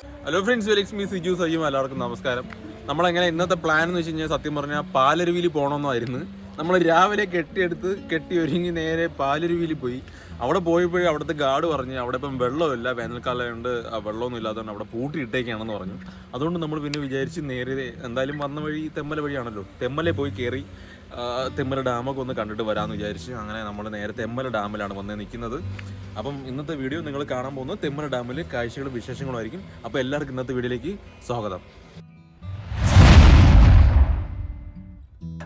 Hello friends വെലിക്സ് me Siju Sajeev എല്ലാവർക്കും നമസ്കാരം. നമ്മളെങ്ങനെ ഇന്നത്തെ പ്ലാൻ എന്ന് വെച്ച് കഴിഞ്ഞാൽ സത്യം പറഞ്ഞാൽ പാലരുവിയിൽ പോകണമെന്നായിരുന്നു നമ്മൾ രാവിലെ കെട്ടിയെടുത്ത് കെട്ടി ഒരുങ്ങി നേരെ പാലരുവിയിൽ പോയി. അവിടെ പോയപ്പോഴേ അവിടുത്തെ ഗാർഡ് പറഞ്ഞ് അവിടെ ഇപ്പം വെള്ളമില്ല വേനൽക്കാലമുണ്ട് വെള്ളമൊന്നും ഇല്ലാത്തതുകൊണ്ട് അവിടെ പൂട്ടിയിട്ടേക്കാണെന്ന് പറഞ്ഞു. അതുകൊണ്ട് നമ്മൾ പിന്നെ വിചാരിച്ച് നേരെ എന്തായാലും വന്ന വഴി തെമ്മല വഴിയാണല്ലോ. തെമ്മലെ പോയി കയറി തെമ്മല ഡാമൊക്കെ ഒന്ന് കണ്ടിട്ട് വരാമെന്ന് വിചാരിച്ച് അങ്ങനെ നമ്മൾ നേരെ തെമ്മല ഡാമിലാണ് വന്ന് നിൽക്കുന്നത്. അപ്പം ഇന്നത്തെ വീഡിയോ നിങ്ങൾ കാണാൻ പോകുന്നത് തെമ്മല ഡാമിൽ കാഴ്ചകളും വിശേഷങ്ങളും ആയിരിക്കും. അപ്പോൾ എല്ലാവർക്കും ഇന്നത്തെ വീഡിയോയിലേക്ക് സ്വാഗതം.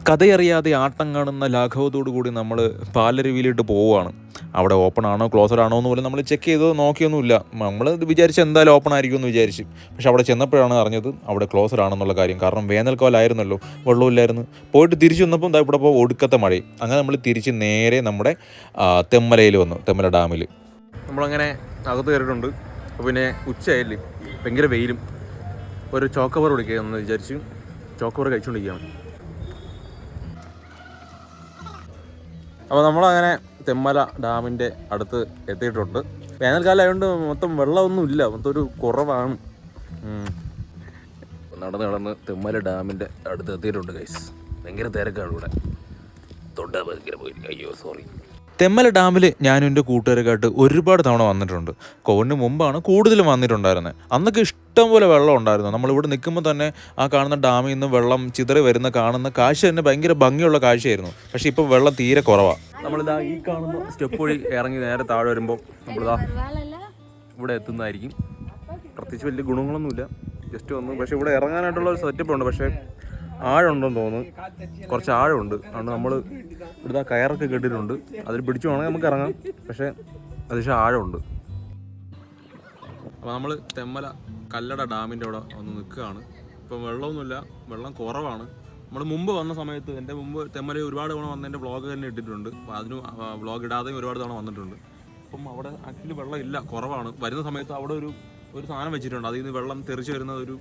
കഥയറിയാതെ ആട്ടം കാണുന്ന ലാഘവത്തോടു കൂടി നമ്മൾ പാലരുവിയിലിട്ട് പോവുകയാണ്. അവിടെ ഓപ്പൺ ആണോ ക്ലോസഡ് ആണോ എന്ന് പോലും നമ്മൾ ചെക്ക് ചെയ്തോ നോക്കിയൊന്നുമില്ല. നമ്മൾ വിചാരിച്ച് എന്തായാലും ഓപ്പൺ ആയിരിക്കും എന്ന് വിചാരിച്ചു. പക്ഷെ അവിടെ ചെന്നപ്പോഴാണ് അറിഞ്ഞത് അവിടെ ക്ലോസഡ് ആണെന്നുള്ള കാര്യം. കാരണം വേനൽക്കാലമായിരുന്നല്ലോ വെള്ളമില്ലായിരുന്നു പോയിട്ട് തിരിച്ചു വന്നപ്പോൾ എന്താ ഇവിടെ ഇപ്പോൾ ഒടുക്കത്തെ മഴ. അങ്ങനെ നമ്മൾ തിരിച്ച് നേരെ നമ്മുടെ തെമ്മലയിൽ വന്നു തെമ്മല ഡാമിൽ നമ്മളങ്ങനെ അകത്ത് കയറിയിട്ടുണ്ട്. അപ്പോൾ പിന്നെ ഉച്ചയായില്ലേ? ഭയങ്കര വെയിലും. ഒരു ചോക്കവർ കുടിക്കുക എന്ന് വിചാരിച്ചു ചോക്കവർ കഴിച്ചുകൊണ്ടിരിക്കുകയാണ്. അപ്പോൾ നമ്മളങ്ങനെ തെമ്മല ഡാമിന്റെ അടുത്ത് എത്തിയിട്ടുണ്ട്. വേനൽക്കാലം ആയതുകൊണ്ട് മൊത്തം വെള്ളമൊന്നും ഇല്ല. മൊത്തം ഒരു കുറവാണ്. നടന്ന് നടന്ന് തെമ്മല ഡാമിന്റെ അടുത്ത് എത്തിയിട്ടുണ്ട് ഗൈസ് ഭയങ്കര തിരക്കാണ് ഇവിടെ. തൊണ്ട ഭയങ്കര പോയി. അയ്യോ സോറി തെമ്മല ഡാമിൽ ഞാനും എന്റെ കൂട്ടുകാരൊക്കെയായിട്ട് ഒരുപാട് തവണ വന്നിട്ടുണ്ട്. കോവിഡിന് മുമ്പാണ് കൂടുതലും വന്നിട്ടുണ്ടായിരുന്നത് അന്നൊക്കെ ഇഷ്ടം പോലെ വെള്ളം ഉണ്ടായിരുന്നു. നമ്മളിവിടെ നിൽക്കുമ്പോൾ തന്നെ ആ കാണുന്ന ഡാമിൽ നിന്ന് വെള്ളം ചിതറി വരുന്ന കാണുന്ന കാഴ്ച തന്നെ ഭയങ്കര ഭംഗിയുള്ള കാഴ്ചയായിരുന്നു. പക്ഷേ ഇപ്പോൾ വെള്ളം തീരെ കുറവാണ് നമ്മളിതാ ഈ കാണുന്ന സ്റ്റെപ്പ് വഴി ഇറങ്ങി നേരെ താഴെ വരുമ്പോൾ നമ്മളിതാ ഇവിടെ എത്തുന്നതായിരിക്കും. പ്രത്യേകിച്ച് വലിയ ഗുണങ്ങളൊന്നുമില്ല. ജസ്റ്റ് വന്നു പക്ഷേ ഇവിടെ ഇറങ്ങാനായിട്ടുള്ള ഒരു സെറ്റപ്പ് ഉണ്ട്. പക്ഷേ ആഴമുണ്ടെന്ന് തോന്നുന്നു. കുറച്ച് ആഴമുണ്ട്. അതുകൊണ്ട് നമ്മൾ ഇവിടുത്തെ ആ കയറൊക്കെ കെട്ടിയിട്ടുണ്ട് അതിൽ പിടിച്ചു വേണമെങ്കിൽ നമുക്ക് ഇറങ്ങാം. പക്ഷേ അതിശയം ആഴമുണ്ട്. അപ്പോൾ നമ്മൾ തെമ്മല കല്ലട ഡാമിന്റെ അവിടെ വന്ന് നിൽക്കുകയാണ്. ഇപ്പം വെള്ളമൊന്നുമില്ല. വെള്ളം കുറവാണ്. നമ്മൾ മുമ്പ് വന്ന സമയത്ത് എന്റെ മുമ്പ് തെമ്മല ഒരുപാട് തവണ വന്നതിന്റെ വ്ളോഗ് തന്നെ ഇട്ടിട്ടുണ്ട്. അപ്പോൾ അതിന് വ്ളോഗ് ഇടാതെയും ഒരുപാട് തവണ വന്നിട്ടുണ്ട്. അപ്പം അവിടെ ആക്ച്വലി വെള്ളം ഇല്ല കുറവാണ്. വരുന്ന സമയത്ത് അവിടെ ഒരു ഒരു സാധനം വെച്ചിട്ടുണ്ട്. അതിൽ നിന്ന് വെള്ളം തെറിച്ച് വരുന്ന ഒരു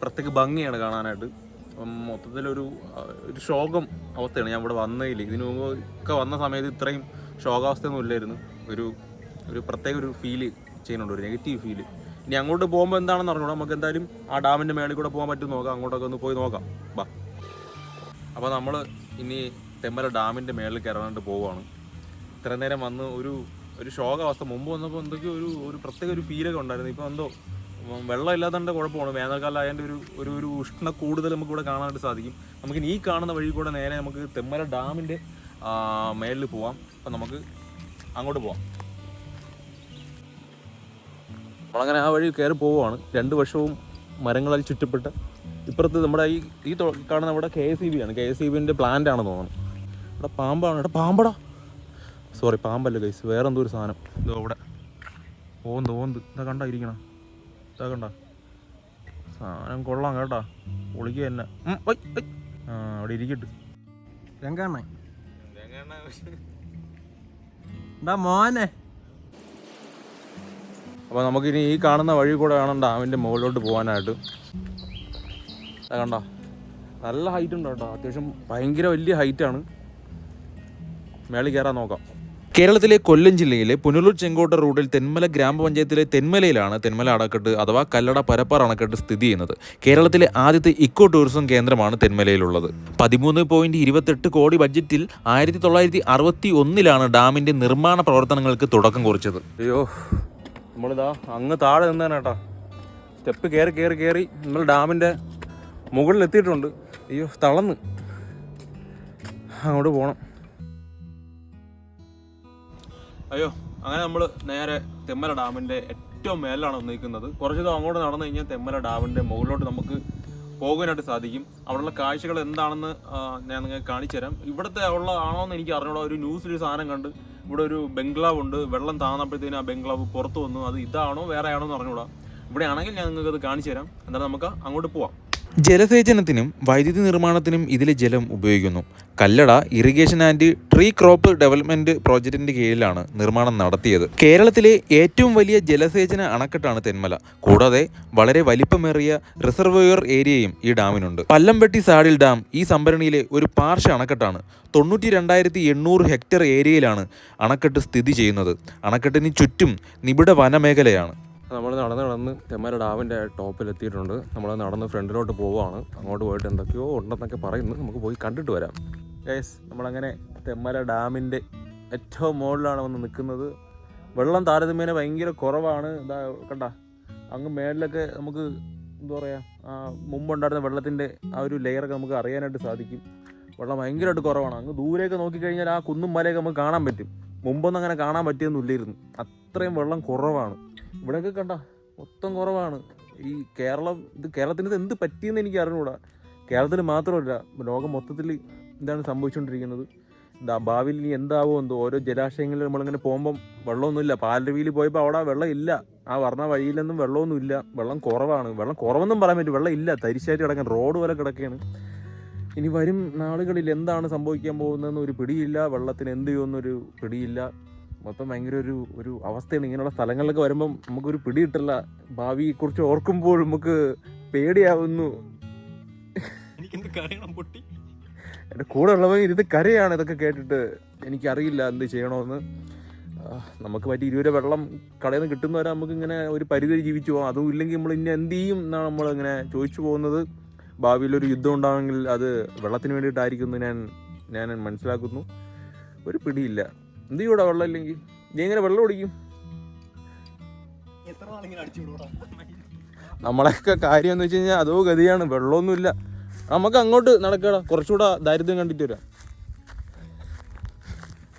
പ്രത്യേക ഭംഗിയാണ് കാണാനായിട്ട്. അപ്പം മൊത്തത്തിലൊരു ഒരു ശോകം അവസ്ഥയാണ് ഞാൻ ഇവിടെ വന്നതിൽ ഇതിനു മുമ്പ് ഒക്കെ വന്ന സമയത്ത് ഇത്രയും ശോകാവസ്ഥയൊന്നും ഇല്ലായിരുന്നു. ഒരു ഒരു പ്രത്യേക ഒരു ഫീൽ ചെയ്യുന്നുണ്ട് ഒരു നെഗറ്റീവ് ഫീൽ ഇനി അങ്ങോട്ട് പോകുമ്പോൾ എന്താണെന്ന് അറിഞ്ഞൂടാ. നമുക്ക് എന്തായാലും ആ ഡാമിന്റെ മേളിൽ കൂടെ പോകാൻ പറ്റും നോക്കാം. അങ്ങോട്ടൊക്കെ ഒന്ന് പോയി നോക്കാം. ബാ. അപ്പോൾ നമ്മൾ ഇനി തെമ്മല ഡാമിന്റെ മേളിൽ കയറാനായിട്ട് പോവുകയാണ്. ഇത്ര നേരം വന്ന് ഒരു ഒരു ശോകാവസ്ഥ മുമ്പ് വന്നപ്പോൾ എന്തൊക്കെയോ ഒരു ഒരു പ്രത്യേക ഒരു ഫീലൊക്കെ ഉണ്ടായിരുന്നു. ഇപ്പോൾ എന്തോ വെള്ളം ഇല്ലാത്തതിന്റെ കുഴപ്പമാണ്. വേനൽക്കാലം ആയതിന്റെ ഒരു ഒരു ഒരു ഉഷ്ണ കൂടുതൽ നമുക്ക് ഇവിടെ കാണാനായിട്ട് സാധിക്കും. നമുക്ക് ഈ കാണുന്ന വഴി കൂടെ നേരെ നമുക്ക് തെമ്മല ഡാമിന്റെ മേളിൽ പോവാം. അപ്പം നമുക്ക് അങ്ങോട്ട് പോവാം. നമ്മളങ്ങനെ ആ വഴി കയറി പോവുകയാണ്. രണ്ട് വർഷവും മരങ്ങളാൽ ചുറ്റപ്പെട്ട ഇപ്പുറത്ത് നമ്മുടെ ഈ ഈ കാണുന്ന നമ്മുടെ കെ എസ് ഇ ബി ആണ്. കെ എസ് ഇ ബിന്റെ പ്ലാന്റ് ആണെന്ന് തോന്നുന്നു. ഇവിടെ പാമ്പാണ്. ഇവിടെ പാമ്പടാ. സോറി പാമ്പല്ല ഗൈസ് വേറെ എന്തോ ഒരു സാധനം. ഇതോ ഇവിടെ. ഓന്ത് ഓന്ത്. ഇതാ കണ്ട ഇരിക്കണ. ഇതാ കണ്ട. സാധനം കൊള്ളാം കേട്ടാ. ഒളിക്കുക തന്നെ. ആ അവിടെ ഇരിക്കട്ട്. രംഗണ്ണ. എന്താ മോനെ. അപ്പോൾ നമുക്കിനി ഈ കാണുന്ന വഴി കൂടെ വേണം ഡാമിന്റെ മുകളിലോട്ട് പോകാനായിട്ട്. കണ്ട? നല്ല ഹൈറ്റ് ഉണ്ട് കേട്ടോ. അത്യാവശ്യം ഭയങ്കര വലിയ ഹൈറ്റാണ് മേളിൽ കയറാൻ നോക്കാം. കേരളത്തിലെ കൊല്ലം ജില്ലയിലെ പുനലൂർ ചെങ്കോട്ട റോഡിൽ തെന്മല ഗ്രാമപഞ്ചായത്തിലെ തെന്മലയിലാണ് തെന്മല അണക്കെട്ട് അഥവാ കല്ലട പരപ്പാർ അണക്കെട്ട് സ്ഥിതി ചെയ്യുന്നത്. കേരളത്തിലെ ആദ്യത്തെ ഇക്കോ ടൂറിസം കേന്ദ്രമാണ് തെന്മലയിലുള്ളത്. പതിമൂന്ന് പോയിന്റ് ഇരുപത്തെട്ട് കോടി ബഡ്ജറ്റിൽ ആയിരത്തി തൊള്ളായിരത്തി അറുപത്തി ഒന്നിലാണ് ഡാമിന്റെ നിർമ്മാണ പ്രവർത്തനങ്ങൾക്ക് തുടക്കം കുറിച്ചത്. അയ്യോ നമ്മളിതാ അങ്ങ് താഴെ നിന്നാണ് കേട്ടാ. സ്റ്റെപ്പ് കയറി കയറി കയറി നമ്മൾ ഡാമിന്റെ മുകളിൽ എത്തിയിട്ടുണ്ട് അയ്യോ തളന്ന് അങ്ങോട്ട് പോകണം അയ്യോ അങ്ങനെ നമ്മൾ നേരെ തെമ്മല ഡാമിന്റെ ഏറ്റവും മേലാണ് നിൽക്കുന്നത്. കുറച്ച് ദിവസം അങ്ങോട്ട് നടന്നു കഴിഞ്ഞാൽ തെമ്മല ഡാമിന്റെ മുകളിലോട്ട് നമുക്ക് പോകാനായിട്ട് സാധിക്കും. അവിടെയുള്ള കാഴ്ചകൾ എന്താണെന്ന് ഞാൻ നിങ്ങൾക്ക് കാണിച്ചു തരാം. ഇവിടുത്തെ ഉള്ള ആണോ എന്ന് എനിക്ക് അറിഞ്ഞൂടാ. ഒരു ന്യൂസിൽ ഒരു സാധനം കണ്ട് ഇവിടെ ഒരു ബംഗ്ലാവ് ഉണ്ട്. വെള്ളം താന്നപ്പോഴത്തേനും ആ ബംഗ്ലാവ് പുറത്ത് വന്നു. അത് ഇതാണോ വേറെ ആണോ എന്ന് അറിഞ്ഞൂടാ. ഇവിടെ ആണെങ്കിൽ ഞാൻ നിങ്ങൾക്ക് അത് കാണിച്ചു തരാം. എന്നാലും നമുക്ക് അങ്ങോട്ട് പോവാം. ജലസേചനത്തിനും വൈദ്യുതി നിർമ്മാണത്തിനും ഇതിലെ ജലം ഉപയോഗിക്കുന്നു. Kallada irrigation and tree crop development പ്രോജക്റ്റിന്റെ കീഴിലാണ് നിർമ്മാണം നടത്തിയത്. കേരളത്തിലെ ഏറ്റവും വലിയ ജലസേചന അണക്കെട്ടാണ് തെന്മല. കൂടാതെ വളരെ വലിപ്പമേറിയ റിസർവോയർ ഏരിയയും ഈ ഡാമിനുണ്ട്. പല്ലംപെട്ടി സാഡിൽ ഡാം ഈ സംഭരണിയിലെ ഒരു പാർശ്വ അണക്കെട്ടാണ്. തൊണ്ണൂറ്റി രണ്ടായിരത്തി എണ്ണൂറ് ഹെക്ടർ ഏരിയയിലാണ് അണക്കെട്ട് സ്ഥിതി ചെയ്യുന്നത്. അണക്കെട്ടിന് ചുറ്റും നിബിഡ വനമേഖലയാണ്. നമ്മൾ നടന്ന് നടന്ന് തെമ്മല ഡാമിന്റെ ടോപ്പിൽ എത്തിയിട്ടുണ്ട് നമ്മൾ നടന്ന് ഫ്രണ്ടിലോട്ട് പോവുകയാണ്. അങ്ങോട്ട് പോയിട്ട് എന്തൊക്കെയോ ഉണ്ടെന്നൊക്കെ പറയുന്നു. നമുക്ക് പോയി കണ്ടിട്ട് വരാം. ഗൈസ് നമ്മളങ്ങനെ തെമ്മല ഡാമിന്റെ ഏറ്റവും മുകളിലാണ് വന്ന് നിൽക്കുന്നത്. വെള്ളം താരതമ്യേന ഭയങ്കര കുറവാണ്. ഇതാ കണ്ട അങ്ങ് മേളിലൊക്കെ നമുക്ക് എന്താ പറയുക മുമ്പുണ്ടായിരുന്ന വെള്ളത്തിന്റെ ആ ഒരു ലെയറൊക്കെ നമുക്ക് അറിയാനായിട്ട് സാധിക്കും. വെള്ളം ഭയങ്കരമായിട്ട് കുറവാണ്. അങ്ങ് ദൂരെയൊക്കെ നോക്കിക്കഴിഞ്ഞാൽ ആ കുന്നും മലയൊക്കെ നമുക്ക് കാണാൻ പറ്റും. മുമ്പൊന്നും അങ്ങനെ കാണാൻ പറ്റിയൊന്നുമില്ലായിരുന്നു. അത്രയും വെള്ളം കുറവാണ്. ഇവിടെയൊക്കെ കണ്ട മൊത്തം കുറവാണ്. ഈ കേരളം ഇത് കേരളത്തിന് ഇത് എന്ത് പറ്റിയെന്ന് എനിക്ക് അറിഞ്ഞുകൂടാ കേരളത്തിൽ മാത്രമല്ല ലോകം മൊത്തത്തിൽ ഇതാണ് സംഭവിച്ചുകൊണ്ടിരിക്കുന്നത്. ഭാവിയിൽ ഇനി എന്താവോ എന്തോ ഓരോ ജലാശയങ്ങളിൽ നമ്മളിങ്ങനെ പോകുമ്പം വെള്ളമൊന്നുമില്ല. പാലരുവിയിൽ പോയപ്പോൾ അവിടെ വെള്ളം ഇല്ല ആ പറഞ്ഞ വഴിയിലൊന്നും വെള്ളമൊന്നും ഇല്ല വെള്ളം കുറവാണ്. വെള്ളം കുറവെന്നും പറയാൻ പറ്റും വെള്ളം ഇല്ല. തരിശായിട്ട് കിടക്കാൻ റോഡ് പോലെ കിടക്കുകയാണ്. ഇനി വരും നാളുകളിൽ എന്താണ് സംഭവിക്കാൻ പോകുന്നതെന്ന് ഒരു പിടിയില്ല. വെള്ളത്തിന് എന്ത് ചെയ്യുമെന്നൊരു പിടിയില്ല. മൊത്തം ഭയങ്കര ഒരു ഒരു അവസ്ഥയാണ് ഇങ്ങനെയുള്ള സ്ഥലങ്ങളിലൊക്കെ വരുമ്പം നമുക്കൊരു പിടി കിട്ടില്ല ഭാവിയെക്കുറിച്ച് ഓർക്കുമ്പോൾ നമുക്ക് പേടിയാവുന്നു. പൊട്ടി? എന്റെ കൂടെ ഉള്ളവൻ ഇരുന്ന് കരയാണ് ഇതൊക്കെ കേട്ടിട്ട്. എനിക്കറിയില്ല എന്ത് ചെയ്യണമെന്ന് നമുക്ക് പറ്റി ഇരുപത് വെള്ളം കടയിൽ നിന്ന് കിട്ടുന്നവരെ നമുക്ക് ഇങ്ങനെ ഒരു പരിധി ജീവിച്ചു പോകാം അതും ഇല്ലെങ്കിൽ നമ്മൾ ഇനി എന്ത് ചെയ്യും എന്നാണ് നമ്മളിങ്ങനെ ചോദിച്ചു പോകുന്നത്. ഭാവിയിൽ ഒരു യുദ്ധം ഉണ്ടാകുമെങ്കിൽ അത് വെള്ളത്തിന് വേണ്ടിയിട്ടായിരിക്കും എന്ന് ഞാൻ ഞാൻ മനസ്സിലാക്കുന്നു. ഒരു പിടിയില്ല. എന്ത് ചെയ്യൂടാ വെള്ളം ഇല്ലെങ്കിൽ? നീ എങ്ങനെ വെള്ളം കുടിക്കും? നമ്മളൊക്കെ കാര്യം എന്ന് വെച്ച് കഴിഞ്ഞാൽ അതോ ഗതിയാണ്. വെള്ളമൊന്നുമില്ല. നമുക്ക് അങ്ങോട്ട് നടക്കടാ. കുറച്ചുകൂടെ ദാരിദ്ര്യം കണ്ടിട്ട് വരാം.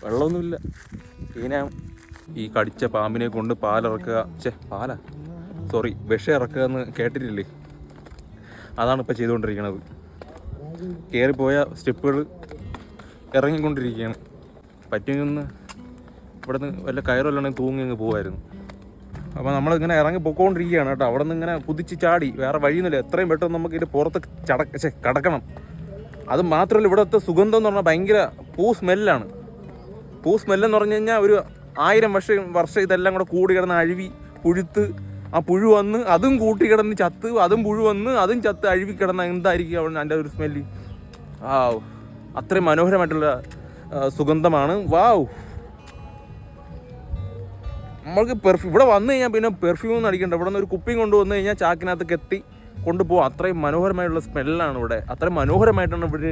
വെള്ളമൊന്നുമില്ല. പിന്നെ ഈ കടിച്ച പാമ്പിനെ കൊണ്ട് പാലിറക്കുക. ചേ പാലാ? സോറി വിഷം ഇറക്കുക എന്ന് കേട്ടിട്ടില്ലേ? അതാണ് ഇപ്പോൾ ചെയ്തുകൊണ്ടിരിക്കുന്നത് കയറിപ്പോയ സ്റ്റെപ്പുകൾ ഇറങ്ങിക്കൊണ്ടിരിക്കുകയാണ്. പറ്റിയൊന്ന് ഇവിടെ നിന്ന് വല്ല കയറല്ലാണെങ്കിൽ തൂങ്ങി അങ്ങ് പോകുമായിരുന്നു അപ്പോൾ നമ്മളിങ്ങനെ ഇറങ്ങി പൊക്കോണ്ടിരിക്കുകയാണ് കേട്ടോ. അവിടെ നിന്ന് ഇങ്ങനെ കുതിച്ച് ചാടി വേറെ വഴിയൊന്നുമില്ല. എത്രയും പെട്ടെന്ന് നമുക്ക് ഇതിന്റെ പുറത്ത് ചടക്ക ചേ കടക്കണം. അത് മാത്രമല്ല ഇവിടുത്തെ സുഗന്ധം എന്ന് പറഞ്ഞാൽ ഭയങ്കര പൂ സ്മെല്ലാണ്. പൂ സ്മെല്ലെന്ന് പറഞ്ഞു കഴിഞ്ഞാൽ ഒരു ആയിരം വർഷം വർഷം ഇതെല്ലാം കൂടെ കൂടി കിടന്ന് അഴുവി പുഴുത്ത് ആ പുഴു വന്ന് അതും കൂട്ടി കിടന്ന് ചത്ത് അതും പുഴു വന്ന് അതും ചത്ത് അഴുവി കിടന്ന എന്തായിരിക്കും അവിടെ അതിന്റെ ഒരു സ്മെല്ല്? ആ അത്രയും മനോഹരമായിട്ടുള്ള സുഗന്ധമാണ്. വാവ്. നമ്മൾക്ക് പെർഫ്യൂം ഇവിടെ വന്നു കഴിഞ്ഞാൽ പിന്നെ പെർഫ്യൂം ഒന്നും അടിക്കണ്ട. ഇവിടെ നിന്ന് ഒരു കുപ്പിയും കൊണ്ടുവന്നു കഴിഞ്ഞാൽ ചാക്കിനകത്ത് കെത്തി കൊണ്ടുപോകും അത്രയും മനോഹരമായുള്ള സ്മെല്ലാണ് ഇവിടെ. അത്രയും മനോഹരമായിട്ടാണ് ഇവർ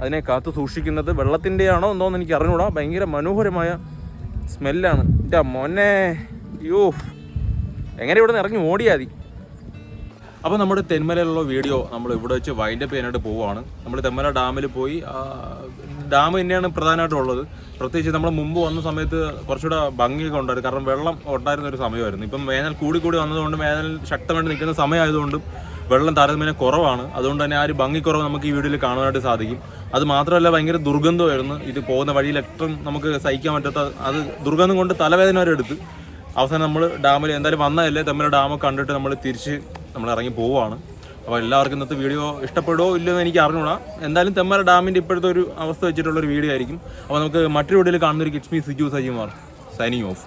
അതിനെ കാത്തു സൂക്ഷിക്കുന്നത്. വെള്ളത്തിന്റെ ആണോ എന്തോന്ന് എനിക്ക് അറിഞ്ഞൂടാ. ഭയങ്കര മനോഹരമായ സ്മെല്ലാണ് എന്റെ മോനെ. യോ എങ്ങനെ ഇവിടെ നിന്ന് ഇറങ്ങി ഓടിയാൽ മതി. അപ്പോൾ നമ്മുടെ തെന്മലയിലുള്ള വീഡിയോ നമ്മൾ ഇവിടെ വെച്ച് വൈൻഡപ്പ് ചെയ്യാനായിട്ട് പോവുകയാണ്. നമ്മൾ തെന്മല ഡാമിൽ പോയി ഡാം തന്നെയാണ് പ്രധാനമായിട്ടുള്ളത്. പ്രത്യേകിച്ച് നമ്മൾ മുമ്പ് വന്ന സമയത്ത് കുറച്ചുകൂടെ ഭംഗിയൊക്കെ ഉണ്ടായിരുന്നു. കാരണം വെള്ളം ഉണ്ടായിരുന്ന ഒരു സമയമായിരുന്നു. ഇപ്പം വേനൽ കൂടി കൂടി വന്നതുകൊണ്ടും വേനൽ ശക്തമായിട്ട് നിൽക്കുന്ന സമയമായതുകൊണ്ടും വെള്ളം താരതമ്യേന കുറവാണ്. അതുകൊണ്ട് തന്നെ ആ ഒരു ഭംഗിക്കുറവ് നമുക്ക് ഈ വീഡിയോയിൽ കാണാനായിട്ട് സാധിക്കും. അത് മാത്രമല്ല ഭയങ്കര ദുർഗന്ധമായിരുന്നു. ഇത് പോകുന്ന വഴിയിൽ ഏറ്റവും നമുക്ക് സഹിക്കാൻ പറ്റാത്ത അത് ദുർഗന്ധം കൊണ്ട് തലവേദന വരെ എടുത്ത് അവസാനം നമ്മൾ ഡാമിൽ എന്തായാലും വന്നതല്ലേ? തമ്മിൽ ഡാമൊക്കെ കണ്ടിട്ട് നമ്മൾ തിരിച്ച് നമ്മൾ ഇറങ്ങി പോവുകയാണ്. അപ്പോൾ എല്ലാവർക്കും ഇന്നത്തെ വീഡിയോ ഇഷ്ടപ്പെടുമോ ഇല്ലയോ എന്ന് എനിക്ക് അറിഞ്ഞൂടാ. എന്തായാലും തെമ്മല ഡാമിന്റെ ഇപ്പോഴത്തെ ഒരു അവസ്ഥ വെച്ചിട്ടുള്ള ഒരു വീഡിയോ ആയിരിക്കും. അപ്പോൾ നമുക്ക് മറ്റൊരു വീഡിയോയിൽ കാണുന്ന ഒരു kids me Siju സജിമാർ. Signing off